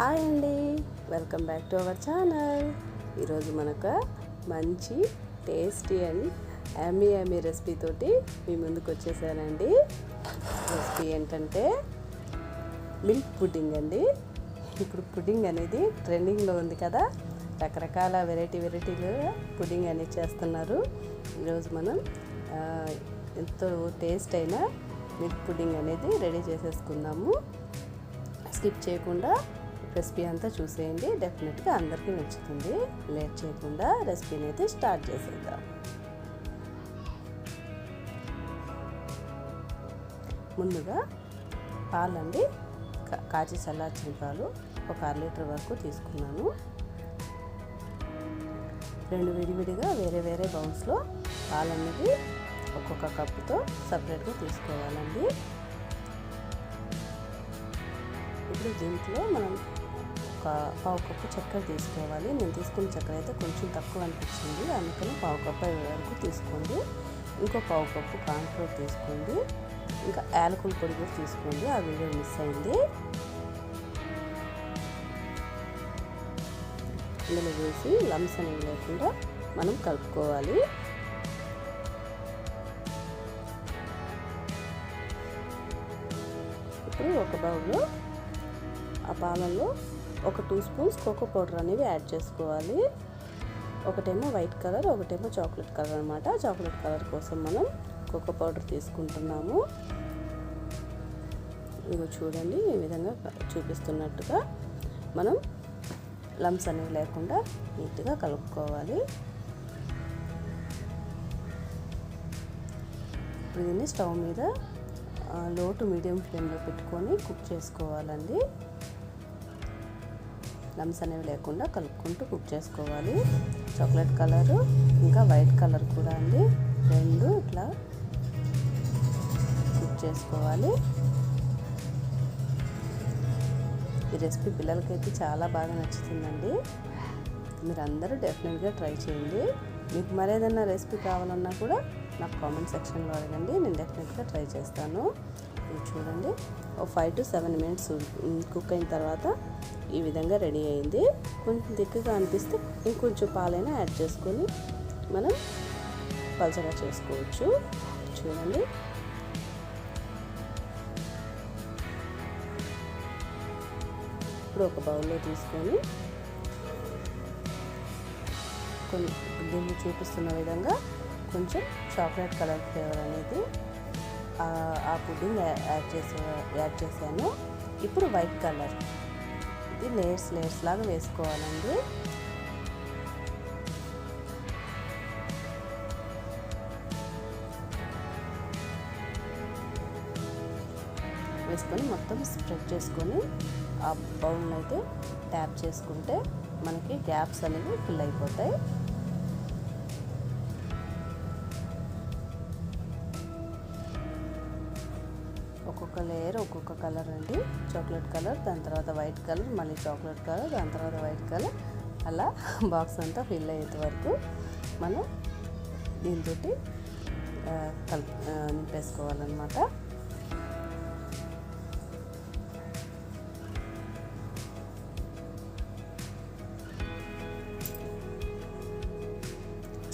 Hi అండి. Welcome back to our channel. ఈరోజు మనకు మంచి టేస్టీ అండ్ యామీ యామీ రెసిపీతోటి మీ ముందుకు వచ్చేసానండి. రెసిపీ ఏంటంటే మిల్క్ పుడ్డింగ్ అండి. ఇప్పుడు పుడ్డింగ్ అనేది ట్రెండింగ్లో ఉంది కదా. రకరకాల వెరైటీ వెరైటీలు పుడ్డింగ్ అనేది చేస్తున్నారు. ఈరోజు మనం ఎంతో టేస్ట్ అయిన మిల్క్ పుడ్డింగ్ అనేది రెడీ చేసేసుకుందాము. స్కిప్ చేయకుండా రెసిపీ అంతా చూసేయండి. డెఫినెట్గా అందరికీ నచ్చుతుంది. లేట్ చేయకుండా రెసిపీని అయితే స్టార్ట్ చేసేద్దాం. ముందుగా పాలండి. కా- కాచి చల్లార్చిన పాలు ఒక అర లీటర్ వరకు తీసుకున్నాను. రెండు విడివిడిగా వేరే వేరే బౌల్స్లో పాలన్నది ఒక్కొక్క కప్పుతో సపరేట్గా తీసుకోవాలండి. ఇప్పుడు దీంట్లో మనం ఒక పావు కప్పు చక్కెర తీసుకోవాలి. నేను తీసుకున్న చక్కెర అయితే కొంచెం తక్కువ అనిపించింది. అందుకని పావు కప్పు వరకు తీసుకోండి. ఇంకో పావు కప్పు కాన్ఫ్లోర్ తీసుకోండి. ఇంకా యాలకుల పొడి కూడా తీసుకోండి. ఆ వీడియో మిస్ అయింది. ఇందులో వేసి లమ్స్ అనేవి లేకుండా మనం కలుపుకోవాలి. ఇప్పుడు ఒక బౌల్లో ఆ పాలల్లో ఒక టూ స్పూన్స్ కోకో పౌడర్ అనేవి యాడ్ చేసుకోవాలి. ఒకటేమో వైట్ కలర్ ఒకటేమో చాక్లెట్ కలర్ అనమాట చాక్లెట్ కలర్ కోసం మనం కోకో పౌడర్ తీసుకుంటున్నాము. ఇదిగో చూడండి ఈ విధంగా చూపిస్తున్నట్టుగా మనం లమ్స్ అనేవి లేకుండా నీట్గా కలుపుకోవాలి. ఇప్పుడు దీన్ని స్టవ్ మీద లో టు మీడియం ఫ్లేమ్లో పెట్టుకొని కుక్ చేసుకోవాలండి. లమ్స్ అనేవి లేకుండా కలుపుకుంటూ కుక్ చేసుకోవాలి. చాక్లెట్ కలరు ఇంకా వైట్ కలర్ కూడా అండి. రెండు ఇట్లా కుక్ చేసుకోవాలి. ఈ రెసిపీ పిల్లలకైతే చాలా బాగా నచ్చుతుందండి. మీరు అందరూ డెఫినెట్గా ట్రై చేయండి. మీకు మరేదన్నా రెసిపీ కావాలన్నా కూడా నాకు కామెంట్ సెక్షన్లో అడగండి. నేను డెఫినెట్గా ట్రై చేస్తాను. ఇది చూడండి. ఒక five to seven minutes cook అయిన తర్వాత ఈ విధంగా రెడీ అయింది. కొంచెం దిక్కుగా అనిపిస్తే ఇంకొంచెం పాలైనా యాడ్ చేసుకొని మనం పలచగా చేసుకోవచ్చు. చూడండి. ఇప్పుడు ఒక బౌల్లో తీసుకొని కొన్ని దీన్ని చూపిస్తున్న విధంగా కొంచెం చాక్లెట్ కలర్ ఫ్లేవర్ అనేది ఆ- పుడ్డింగ్ యాడ్ చేసే యాడ్ చేశాను. ఇప్పుడు వైట్ కలర్. ఇది లేయర్స్ లేయర్స్ లాగా వేసుకోవాలండి. వేసుకొని మొత్తం స్ప్రెడ్ చేసుకొని ఆ బౌల్ని అయితే ట్యాప్ చేసుకుంటే మనకి గ్యాప్స్ అనేవి ఫిల్ అయిపోతాయి. ఒక్కొక్క లేయర్ ఒక్కొక్క కలర్ అండి. చాక్లెట్ కలర్ దాని తర్వాత వైట్ కలర్ మళ్ళీ చాక్లెట్ కలర్ దాని తర్వాత వైట్ కలర్. అలా బాక్స్ అంతా ఫిల్ అయ్యేంత వరకు మనం దీంతో కలిపి నింపేసుకోవాలన్నమాట.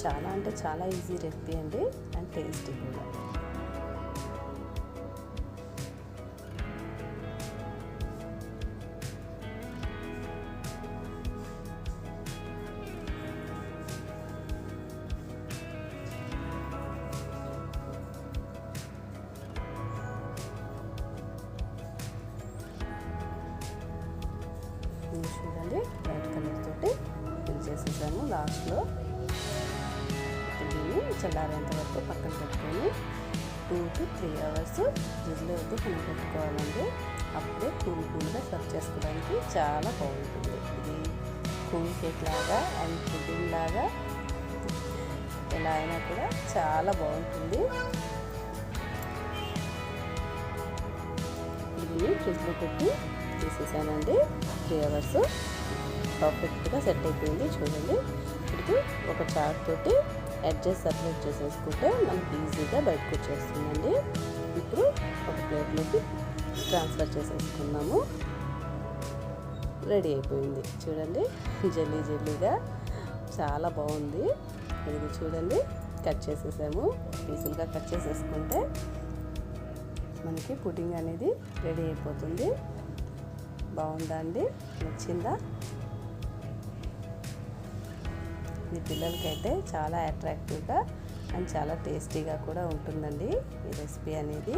చాలా అంటే చాలా ఈజీ రెసిపీ అండి. అండ్ టేస్టీ కూడా. ఇది చూడండి. వైట్ కలర్ తోటి ఫిల్ చేసేసాను లాస్ట్లో దీన్ని చల్లారేంత వరకు పక్కన పెట్టుకొని టూ టు త్రీ అవర్స్ ఫ్రిడ్జ్లో అయితే కింద పెట్టుకోవాలండి అప్పుడే కూల్ కూల్గా సర్వ్ చేసుకోవడానికి చాలా బాగుంటుంది. ఇది కూల్ కేక్ లాగా అండ్ పుడ్డింగ్ లాగా ఎలా అయినా కూడా చాలా బాగుంటుంది. దీన్ని ఫ్రిడ్జ్లో పెట్టి తీసేసానండి. త్రీ అవర్స్ పర్ఫెక్ట్గా సెట్ అయిపోయింది చూడండి. ఇప్పుడు ఒక చాక్ తోటి అడ్జస్ట్ సపరేట్ చేసేసుకుంటే మనకి ఈజీగా బయటకు వచ్చేస్తుందండి. ఇప్పుడు ఒక ప్లేట్లోకి ట్రాన్స్ఫర్ చేసేసుకున్నాము. రెడీ అయిపోయింది. చూడండి జల్లీ జల్లీగా చాలా బాగుంది. ఇది చూడండి కట్ చేసేసాము. పీసులుగా కట్ చేసేసుకుంటే మనకి పుడింగ్ అనేది రెడీ అయిపోతుంది. బాగుందా అండి నచ్చిందా? ఇది పిల్లలకైతే చాలా అట్రాక్టివ్గా అండ్ చాలా టేస్టీగా కూడా ఉంటుందండి ఈ రెసిపీ అనేది.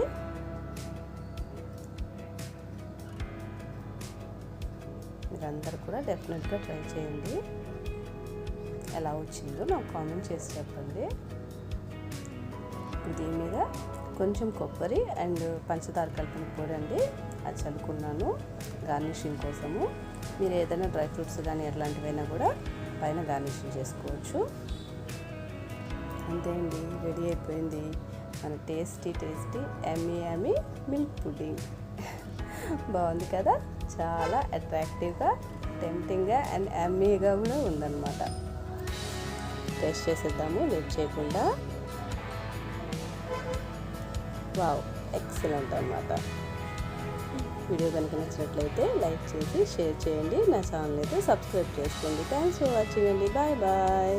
మీరందరూ కూడా డెఫినెట్గా ట్రై చేయండి. ఎలా వచ్చిందో నాకు కామెంట్ చేసి చెప్పండి. దీని మీద కొంచెం కొబ్బరి అండ్ పంచదార కలిపిన పొడి అండి. అది చల్లుకున్నాను గార్నిషింగ్ కోసము. మీరు ఏదైనా డ్రై ఫ్రూట్స్ కానీ అట్లాంటివైనా కూడా పైన గార్నిషింగ్ చేసుకోవచ్చు. అంతే అండి రెడీ అయిపోయింది. మన tasty tasty yummy yummy milk pudding. బాగుంది కదా? చాలా అట్రాక్టివ్గా టెంప్టింగ్గా అండ్ ఎమ్మీగా కూడా ఉందన్నమాట. టేస్ట్ చేసేద్దాము లేట్ చేయకుండా. వావ్ ఎక్సలెంట్ అనమాట వీడియో కనుక నచ్చినట్లయితే లైక్ చేసి షేర్ చేయండి. నా ఛానల్ అయితే సబ్స్క్రైబ్ చేసుకోండి. థ్యాంక్స్ ఫర్ వాచింగ్ అండి. Bye bye